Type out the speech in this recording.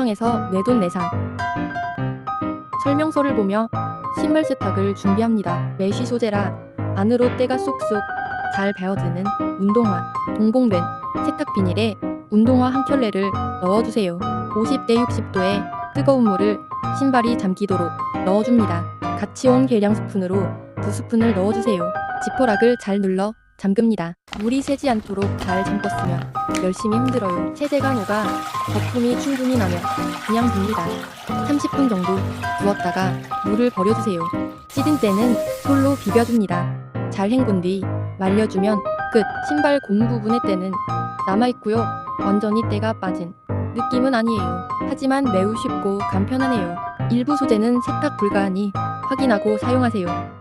쿠팡에서 내돈내산 설명서를 보며 신발 세탁을 준비합니다. 메쉬 소재라 안으로 때가 쏙쏙 잘 배어드는 운동화 동봉된 세탁 비닐에 운동화 한 켤레를 넣어주세요. 50대 60도의 뜨거운 물을 신발이 잠기도록 넣어줍니다. 같이 온 계량 스푼으로 두 스푼을 넣어주세요. 지퍼락을 잘 눌러 잠급니다. 물이 새지 않도록 잘 잠궜으면 열심히 흔들어요. 세제가 녹아 거품이 충분히 나면 그냥 둡니다. 30분 정도 두었다가 물을 버려주세요. 찌든 때는 솔로 비벼줍니다. 잘 헹군 뒤 말려주면 끝. 신발 공 부분의 때는 남아있고요. 완전히 때가 빠진 느낌은 아니에요. 하지만 매우 쉽고 간편하네요. 일부 소재는 세탁 불가하니 확인하고 사용하세요.